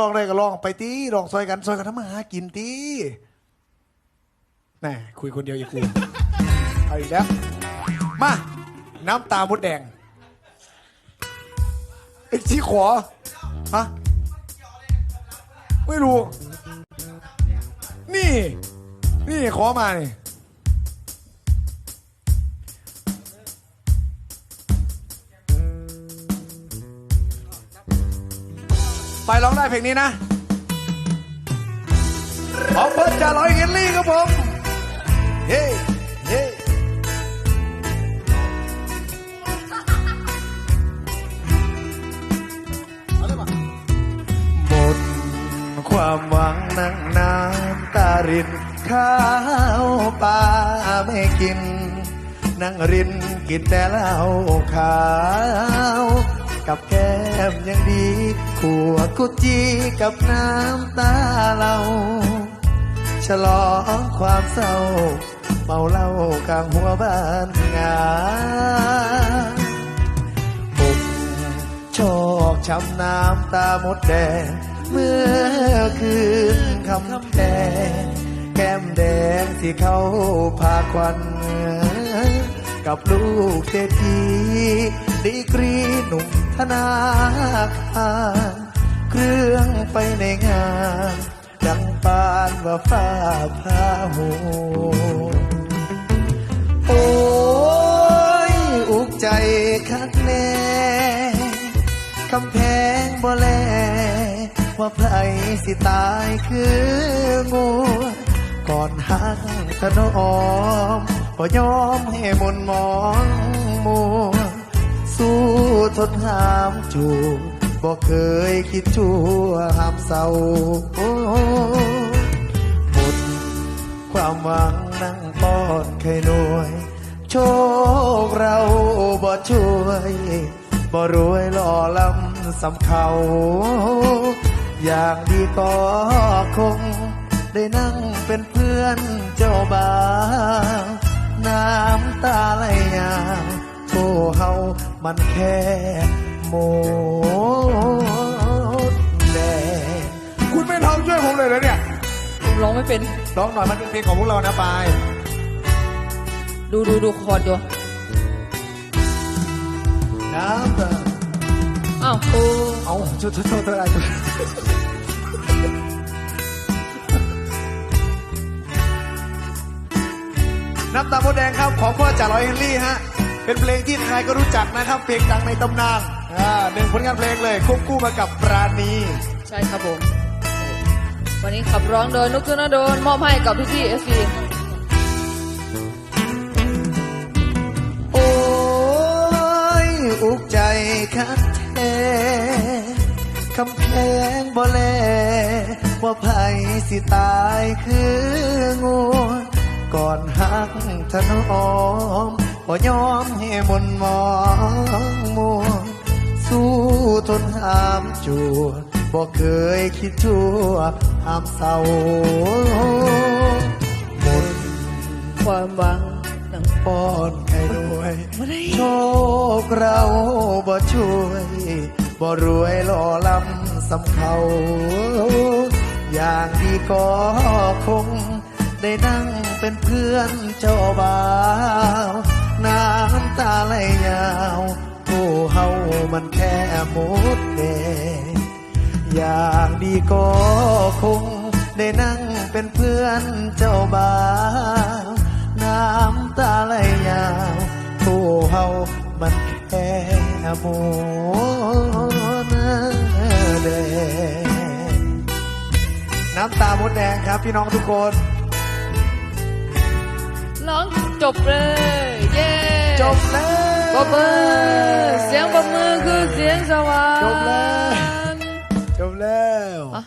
ลองได้ก็ลองไปตีลองซอยกันซอยกันทำมาหากินตีแน่คุยคนเดียวอย่าคุยเอาอีกแล้วมาน้ำตามดแดงไอ้ชีขวาฮะไม่รู้ นี่ นี่ขอมานี่ ไปร้องได้เพลงนี้นะ ของเพิ่นจะร้อยเฮนรี่ครับผม เฮ้เฮ้หมดความหวังนั่งน้ำตาริน ข้าวปลาไม่กิน นั่งรินกินแต่เหล้าขาว กับแก้ ดีขวดกุจีกับน้ำตาเรา ฉลองความเศร้า เมาเหล้ากลางหัวบ้านงานผมชอกช้ำน้ำตาหมดแดง เมื่อคืนคำแดงแก้มแดงที่เขาพาควัน กับลูกเศรษฐี ดีกรีหนุ่มธนาคารเครื่องไปในงานดังปานว่าฟ้าพาโหโอ้ยอุกใจคักแน่คำแพงบ่แลว่าไผสิตายคืองูก่อนหักถนอมก็ยอมให้มนมองมัว สู้ทนหามจูบบ่เคยคิดชั่วหามเศร้าหมดความหวังนั่งป้อนไข่หน่วย โชคเราบ่ช่วยบ่รวยหล่อลำสำเขา อย่างดีก็คง ได้นั่งเป็นเพื่อนเจ้าบ่าวน้ำตาไหลยางโทเฮา มันแค่โมดแดงคุณไม่ทำช่วยผมเลยเหรอเนี่ยผมร้องไม่เป็น ร้องหน่อยมันเป็นเพลงของพวกเรานะปายดูดูดูคอร์ดดูน้ำตาอ้าวโอ้เอาโทษโทษโทษโทษอะไรโทษน้ำตาโมดแดงครับ ของพ่อจ่าร้อยเฮนรี่ฮะ เป็นเพลงที่ใครก็รู้จักนะครับ เพลงดังในตำนานอ่าหนึ่งผลงานเพลงเลยควบคู่มากับปราณีใช่ครับผม วันนี้ขับร้องโดยนุกธนดลมอบให้กับพี่พี่เอฟซีโอ้ยอุกใจคักแท้คำแพงบ่แลว่าไผสิตายคืองูก่อนหักถนอม บ่ยอมให้มนมองมัว สู้ทนหามจัวบ่เคยคิดชั่วหามเศร้าหมดความหวังนังป้อนให้ด้วยโชคเราบ่ช่วยบ่รวยล่อลำสำเขาอย่างดีก็คง ได้นั่งเป็นเพื่อนเจ้าบ่าว น้ำตาไหลยาวโอ้เฮามันแค่หมดแดงอย่างดีก็คงได้นั่งเป็นเพื่อนเจ้าบ่าวน้ำตาไหลยาวโอ้เฮามันแค่โมนาแดงน้ำตามดแดงครับพี่น้องทุกคนร้อง จบเลย เย้จบแล้วปรบมือเสียงปรบมือคือเสียงสวรรค์จบแล้วจบแล้วอะ